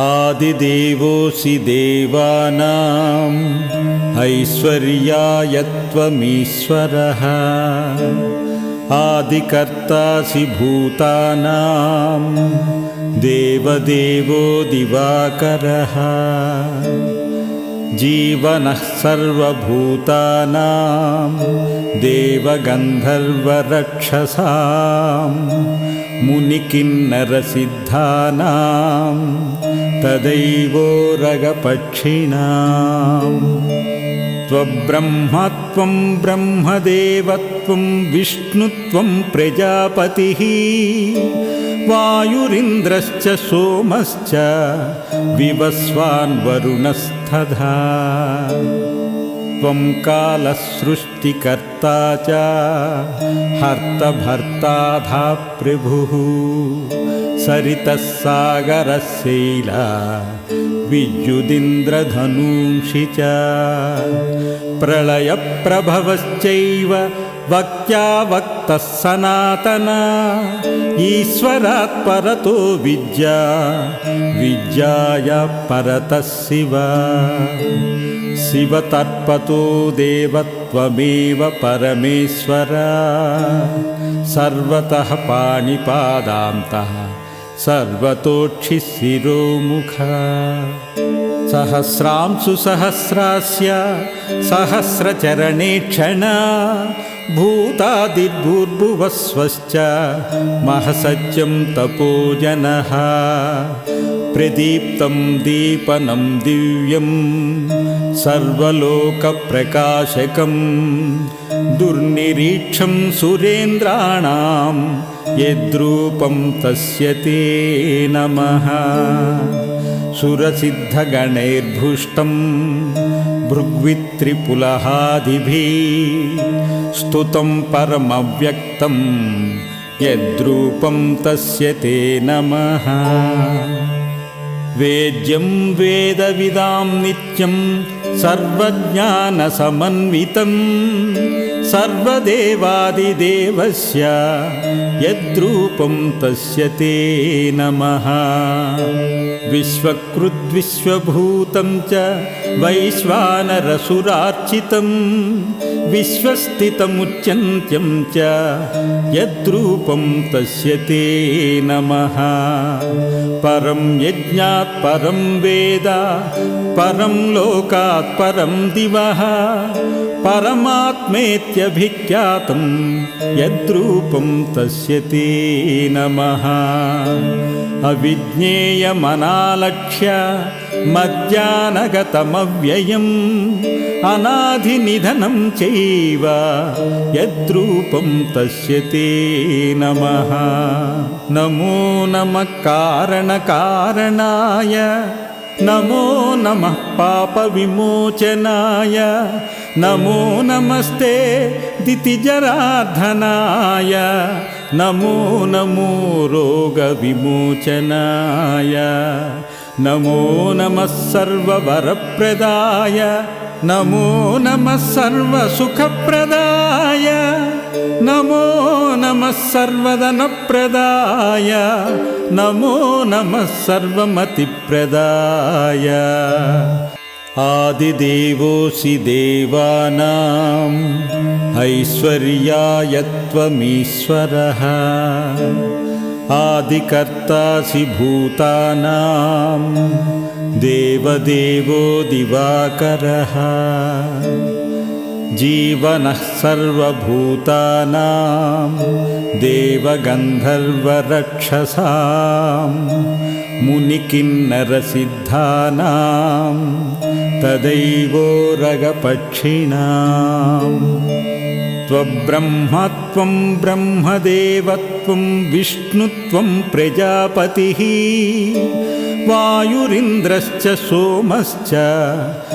आदिदेवोऽसि देवानाम् ऐश्वर्याय त्वमीश्वरः आदिकर्तासि भूतानां देवदेवो दिवाकरः। जीवनः सर्वभूतानां देवगन्धर्वरक्षसां मुनिकिन्नरसिद्धानां तदैवोरगपक्षिणाम् त्वब्रह्मत्वं ब्रह्मदेवत्वं विष्णुत्वं प्रजापतिः। वायुरिन्द्रश्च सोमश्च विवस्वान् वरुणस्तथा। त्वं कालसृष्टिकर्ता च हर्तभर्ताधा प्रभुः सरितः सागरशैला विद्युदिन्द्रधनूंषि च। प्रलयप्रभवश्चैव वक्त्या वक्तः सनातना ईश्वरात् परतो विद्या विद्याय परतः शिव। शिवतर्पतो देवत्वमेव परमेश्वर। सर्वतः पाणिपादान्तः सर्वतोक्षिशिरोमुख। सहस्रांशु सहस्रास्य सहस्रचरणे क्षण भूतादिर्भूर्भुवस्वश्च महसत्यं तपोजनः प्रदीप्तं दीपनं दिव्यं सर्वलोकप्रकाशकं दुर्निरीक्षं सुरेन्द्राणां यद्रूपं तस्य ते नमः। सुरसिद्धगणैर्भुष्टं भृग्वित्रिपुलहादिभिः स्तुतं परमव्यक्तं यद्रूपं तस्य ते नमः। वेद्यं वेदविदां नित्यं सर्वज्ञानसमन्वितं सर्वदेवादिदेवस्य यद्रूपं तस्य ते नमः। विश्वकृद्विश्वभूतं च वैश्वानरसुरार्चितं विश्वस्थितमुच्यन्त्यं च यद्रूपं तस्य ते नमः। परं यज्ञात् परं वेद परं लोकात् परं दिवः परमात्मेत्यभिख्यातं यद्रूपं तस्य ते नमः। अविज्ञेयमनालक्ष्य मज्जानगतमव्ययम् अनाधिनिधनं चैव यद्रूपं तस्य ते नमः। नमो नमः कारणकारणाय नमो नमः पापविमोचनाय नमो नमस्ते दितिजरार्धनाय नमो नमो रोगविमोचनाय नमो नमः सर्ववरप्रदाय नमो नमः सर्वसुखप्रदाय नमो नमः सर्वधनप्रदाय नमो नमः सर्वमतिप्रदाय। आदिदेवोऽसि देवानाम् ऐश्वर्याय त्वमीश्वरः आदिकर्तासि भूतानां देवदेवो दिवाकरः जीवनः सर्वभूतानां देवगन्धर्वरक्षसां मुनिकिन्नरसिद्धानां तदैवोरगपक्षिणाम् त्वब्रह्मत्वं ब्रह्मदेवत्वं विष्णुत्वं प्रजापतिः। वायुरिन्द्रश्च सोमश्च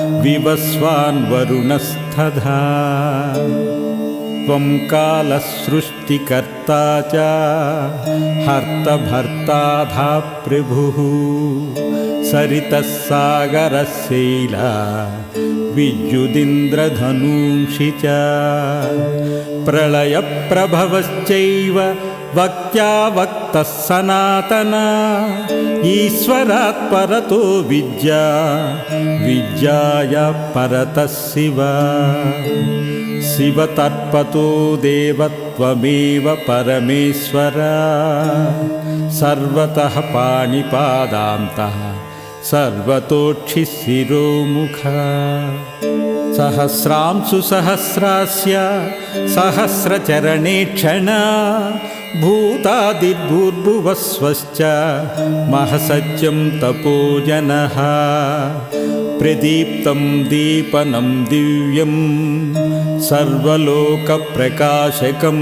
विवस्वान् वरुणस्तथा। त्वं कालसृष्टिकर्ता च हर्तभर्ताधा प्रभुः सरितः सागरशैला विद्युदिन्द्रधनूंषि च। प्रलयप्रभवश्चैव वक्त्या वक्तः सनातना ईश्वरात् परतो विद्या विद्याय परतः शिव। शिवतर्पतो देवत्वमेव परमेश्वर। सर्वतः पाणिपादान्तः सर्वतोक्षिशिरोमुख। सहस्रांशु सहस्रास्य सहस्रचरणे क्षण भूतादिर्भूर्भुवस्वश्च महसत्यं तपोजनः प्रदीप्तं दीपनं दिव्यं सर्वलोकप्रकाशकं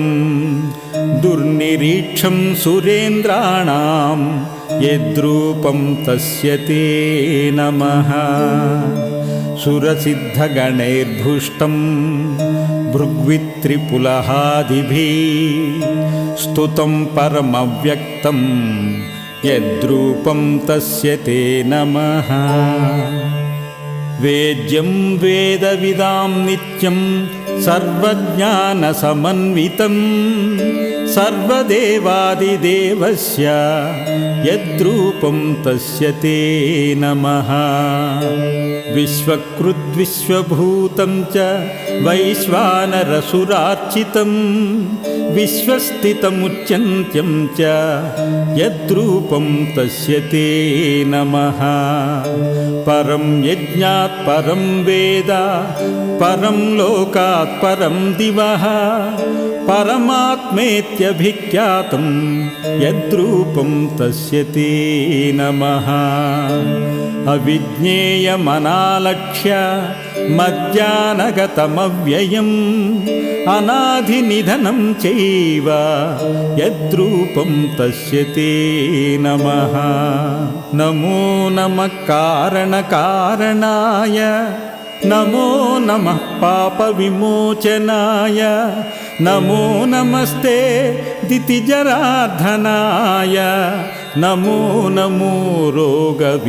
दुर्निरीक्षं सुरेन्द्राणां यद्रूपं तस्य ते नमः। सुरसिद्धगणैर्भुष्टं भृग्वित्रिपुलहादिभिः स्तुतं परमव्यक्तं यद्रूपं तस्य ते नमः। वेद्यं वेदविदां नित्यं सर्वज्ञानसमन्वितं सर्वदेवादिदेवस्य यद्रूपं तस्य ते नमः। विश्वकृद्विश्वभूतं च वैश्वानरसुरार्चितं विश्वस्थितमुच्यन्त्यं च यद्रूपं तस्य ते नमः। परं यज्ञात् परं वेद परं लोकात् परं दिवः परमात्मेत्यभिख्यातं यद्रूपं तस्य ते नमः अविज्ञेयमनालक्ष्य मध्यानगतमव्ययम् अनाधिनिधनं चैव यद्रूपं तस्य ते नमः नमो नमः कारणकारणाय नमो नमः पापविमोचनाय नमो नमस्ते दितिजरार्धनाय नमो नमो रोगविमोचनाय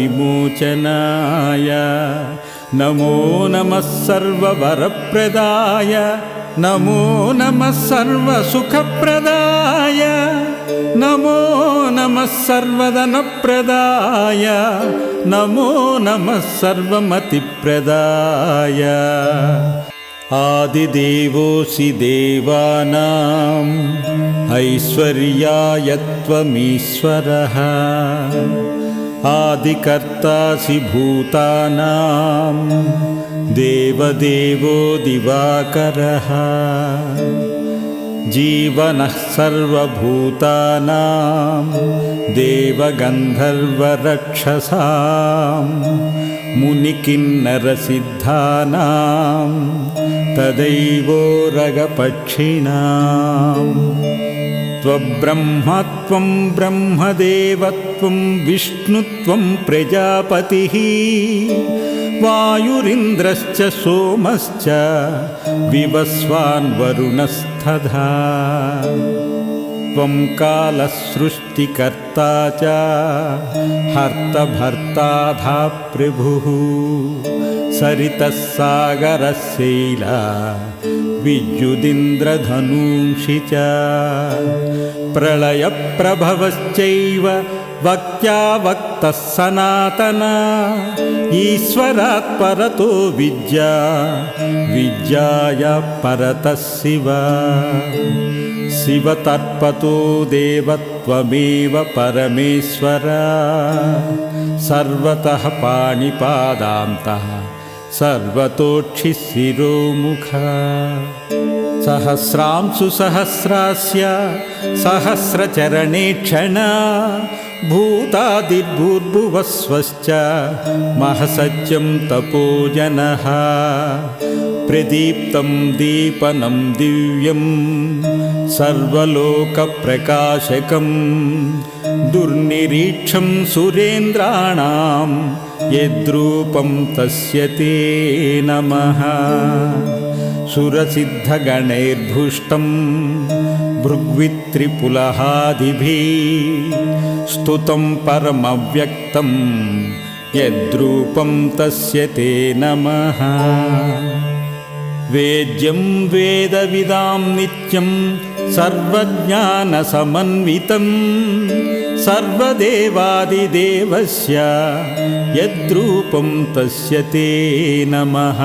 नमो नमः सर्ववरप्रदाय नमो नमः सर्वसुखप्रदाय नमो नमः सर्वदनप्रदाय नमो नमः सर्वमतिप्रदाय। आदिदेवोऽसि देवानाम् ऐश्वर्याय त्वमीश्वरः आदिकर्तासि भूतानां देवदेवो दिवाकरः। जीवनः सर्वभूतानां देवगन्धर्वरक्षसां मुनिकिन्नरसिद्धानां तदैवोरगपक्षिणाम् त्वब्रह्मत्वं ब्रह्मदेवत्वं विष्णुत्वं प्रजापतिः वायुरिन्द्रश्च सोमश्च विवस्वान् वरुणस्तथा त्वं कालसृष्टिकर्ता च हर्तभर्ताधा प्रभुः। सरितः सागरशैला विद्युदिन्द्रधनूंषि च। प्रलयप्रभवश्चैव वक्त्या वक्तः सनातना ईश्वरात् परतो विद्या विद्याय परतः शिव। शिवतर्पतो देवत्वमेव परमेश्वर। सर्वतः पाणिपादान्तः सर्वतोक्षिशिरोमुख सहस्रांशु सहस्रास्य सहस्रचरणे क्षण भूतादिर्भूर्भुवस्वश्च महसत्यं तपोजनः प्रदीप्तं दीपनं दिव्यं सर्वलोकप्रकाशकं दुर्निरीक्षं सुरेन्द्राणां यद्रूपं तस्य ते नमः सुरसिद्धगणैर्भुष्टं भृग्वित्रिपुलहादिभिः स्तुतं परमव्यक्तं यद्रूपं तस्य ते नमः। वेद्यं वेदविदां नित्यं सर्वज्ञानसमन्वितं सर्वदेवादिदेवस्य यद्रूपं तस्य ते नमः।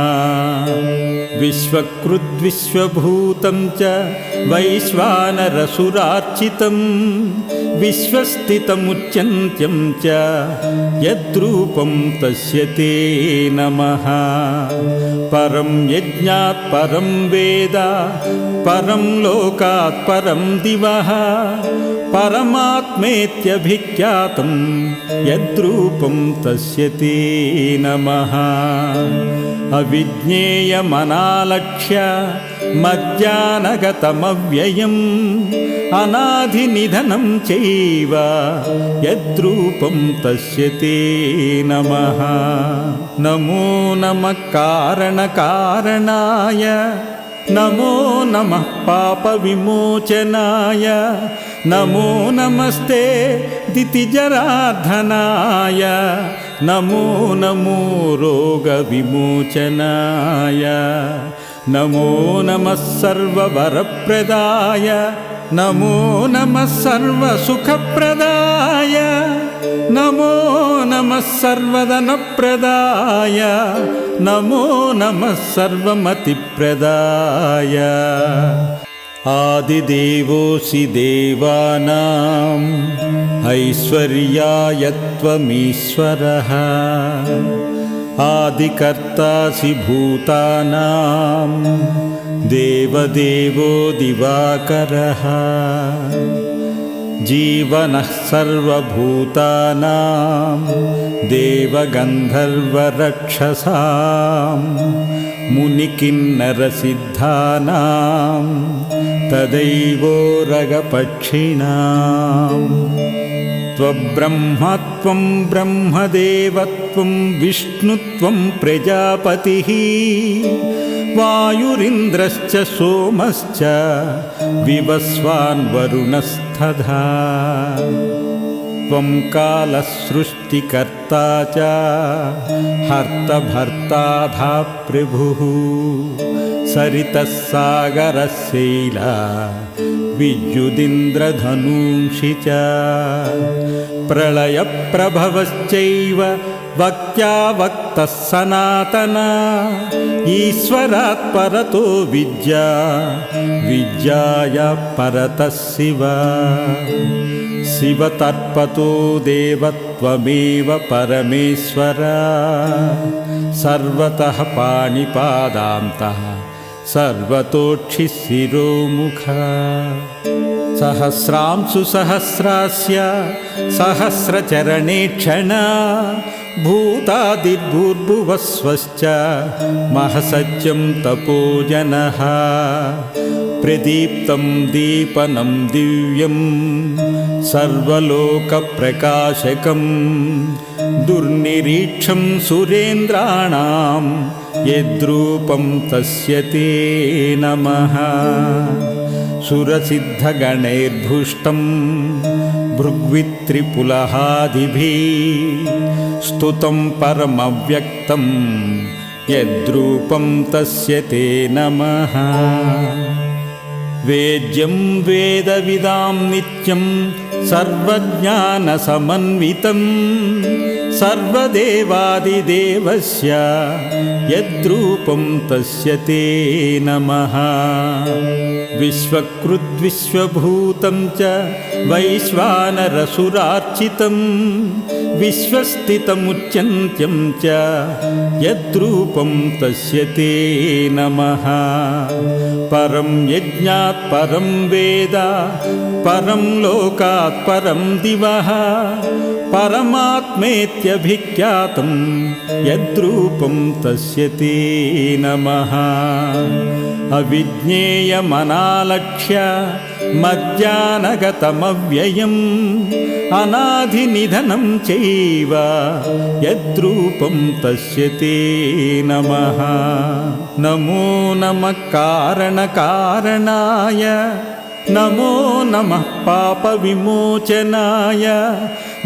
विश्वकृद्विश्वभूतं च वैश्वानरसुरार्चितं विश्वस्थितमुच्यन्त्यं च यद्रूपं तस्य ते नमः। परं यज्ञात् परं वेद परं लोकात् परं दिवः परमात्मेत्यभिख्यातं यद्रूपं तस्य ते नमः। अविज्ञेयमनालक्ष्य मज्जानगतमव्ययम् अनाधिनिधनं चैव यद्रूपं तस्य ते नमः। नमो नमः कारणकारणाय नमो नमः पापविमोचनाय नमो नमस्ते दितिजरार्धनाय नमो नमो रोगविमोचनाय नमो नमः सर्ववरप्रदाय नमो नमः सर्वसुखप्रदाय नमो नमः सर्वदनप्रदाय नमो नमः सर्वमतिप्रदाय। आदिदेवोऽसि देवानाम् ऐश्वर्याय त्वमीश्वरः आदिकर्तासि भूतानां देवदेवो दिवाकरः जीवनः सर्वभूतानां देवगन्धर्वरक्षसां मुनिकिन्नरसिद्धानां तदैवोरगपक्षिणाम् त्वब्रह्म त्वं ब्रह्मदेवत्वं विष्णुत्वं प्रजापतिः। वायुरिन्द्रश्च सोमश्च विवस्वान् वरुणस्तथा। त्वं कालसृष्टिकर्ता च हर्तभर्ताधा प्रभुः। सरितः सागरशैला विद्युदिन्द्रधनूंषि च। प्रलयप्रभवश्चैव वक्त्या वक्तः सनातना ईश्वरात् परतो विद्या विद्याय परतः शिव शिवतर्पतो देवत्वमेव परमेश्वर। सर्वतः पाणिपादान्तः सर्वतोक्षिशिरोमुख। सहस्रांशु सहस्रास्य सहस्रचरणे क्षणा भूतादिर्भूर्भुवस्वश्च महसत्यं तपोजनः प्रदीप्तं दीपनं दिव्यं सर्वलोकप्रकाशकं दुर्निरीक्षं सुरेन्द्राणां यद्रूपं तस्य ते नमः। सुरसिद्धगणैर्भुष्टं भृग्वित्रिपुलहादिभिः स्तुतं परमव्यक्तं यद्रूपं तस्य ते नमः। वेद्यं वेदविदां नित्यं सर्वज्ञानसमन्वितं सर्वदेवादिदेवस्य यद्रूपं तस्य ते नमः। विश्वकृद्विश्वभूतं च वैश्वानरसुरार्चितं विश्वस्थितमुच्यन्त्यं च यद्रूपं तस्य ते नमः। परं यज्ञात् परं वेद परं लोकात् परं दिवः परमात्मेत्यभिख्यातं यद्रूपं तस्य ते नमः। अविज्ञेयमनालक्ष्य मज्जानगतमव्ययम् अनाधिनिधनं चैव यद्रूपं तस्य ते नमः। नमो नमः कारणकारणाय नमो नमः पापविमोचनाय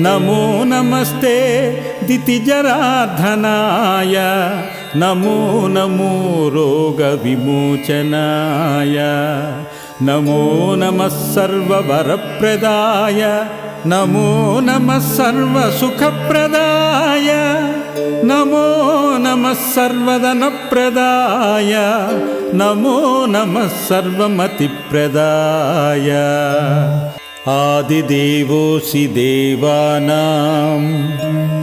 नमो नमस्ते दितिजरार्धनाय नमो नमो रोगविमोचनाय नमो नमः सर्ववरप्रदाय नमो नमः सर्वसुखप्रदाय नमो नमः सर्वदनप्रदाय नमो नमः सर्वमतिप्रदाय आदिदेवोऽसि देवानाम्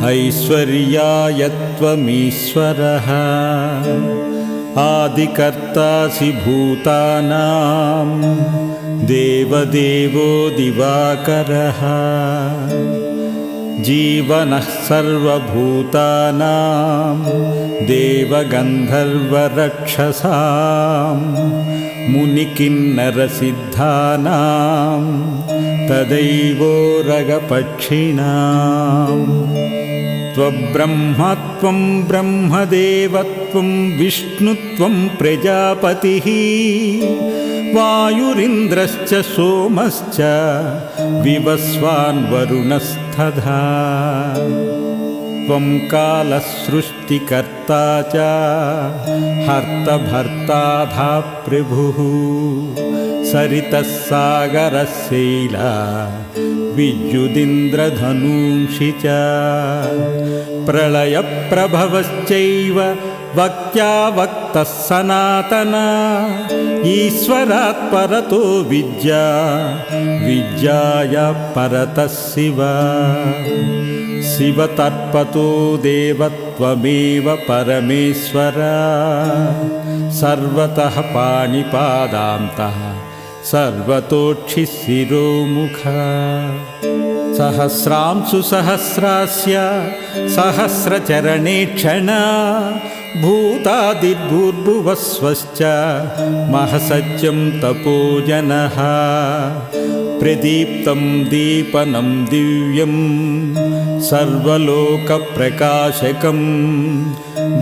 ऐश्वर्याय त्वमीश्वरः आदिकर्तासि भूतानां देवदेवो दिवाकरः। जीवनः सर्वभूतानां देवगन्धर्वरक्षसां मुनिकिन्नरसिद्धानां तदैवोरगपक्षिणाम् त्वब्रह्मत्वं ब्रह्मदेवत्वं विष्णुत्वं प्रजापतिः वायुरिन्द्रश्च सोमश्च विवस्वान्वरुणस्तथा त्वं कालसृष्टिकर्ता च हर्तभर्ताधा प्रभुः। सरितः सागरशैला विद्युदिन्द्रधनूंषि च। प्रलयप्रभवश्चैव वक्त्या वक्तः सनातन। ईश्वरात् परतो विद्या। विद्याय परतः शिव। शिवतर्पतो देवत्वमेव परमेश्वर। सर्वतः पाणिपादान्तः। सर्वतोक्षिशिरोमुख सहस्रांशु सहस्रास्य सहस्रचरणे क्षण भूतादिर्भूर्भुवस्वश्च महसत्यं तपोजनः प्रदीप्तं दीपनं दिव्यं सर्वलोकप्रकाशकं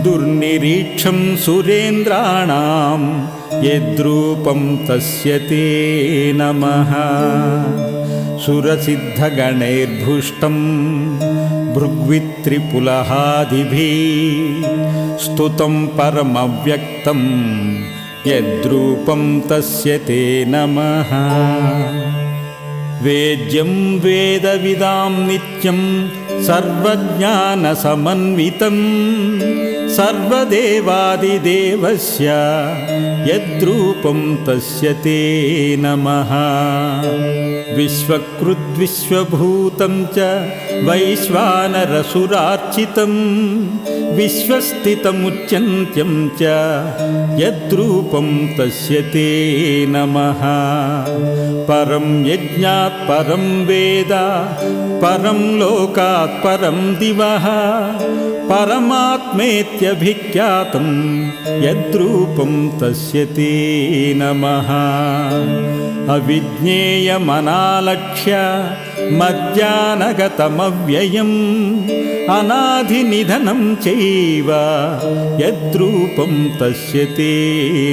दुर्निरीक्षं सुरेन्द्राणां यद्रूपं तस्य ते नमः सुरसिद्धगणैर्भुष्टं भृग्वित्रिपुलहादिभिः स्तुतं परमव्यक्तं यद्रूपं तस्य ते नमः। वेद्यं वेदविदां नित्यं सर्वज्ञानसमन्वितं सर्वदेवादिदेवस्य यद्रूपं तस्य ते नमः। विश्वकृद्विश्वभूतं च वैश्वानरसुरार्चितं विश्वस्थितमुच्यन्त्यं च यद्रूपं तस्य ते नमः। परं यज्ञात् परं वेद परं लोकात् परं दिवः परमात्मेत्यभिख्यातं यद्रूपं तस्य ते नमः। अविज्ञेयमनालक्ष्य मज्जानगतमव्ययम् अनाधिनिधनं चैव यद्रूपं तस्य ते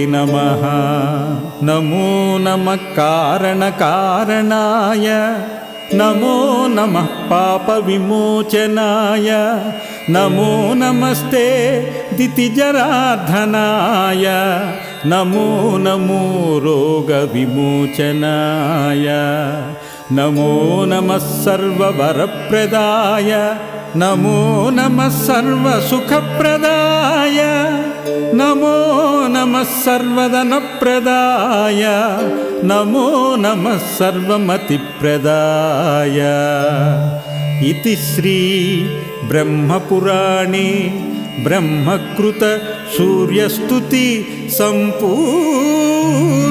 नमः। नमो नमः कारणकारणाय नमो नमः पापविमोचनाय नमो नमस्ते दितिजरार्धनाय नमो नमो रोगविमोचनाय नमो नमः सर्ववरप्रदाय नमो नमः सर्वसुखप्रदाय नमो नमः सर्वदनप्रदाय नमो नमः सर्वमतिप्रदाय। इति श्रीब्रह्मपुराणे ब्रह्मकृत सूर्यस्तुति सम्पूर्णम्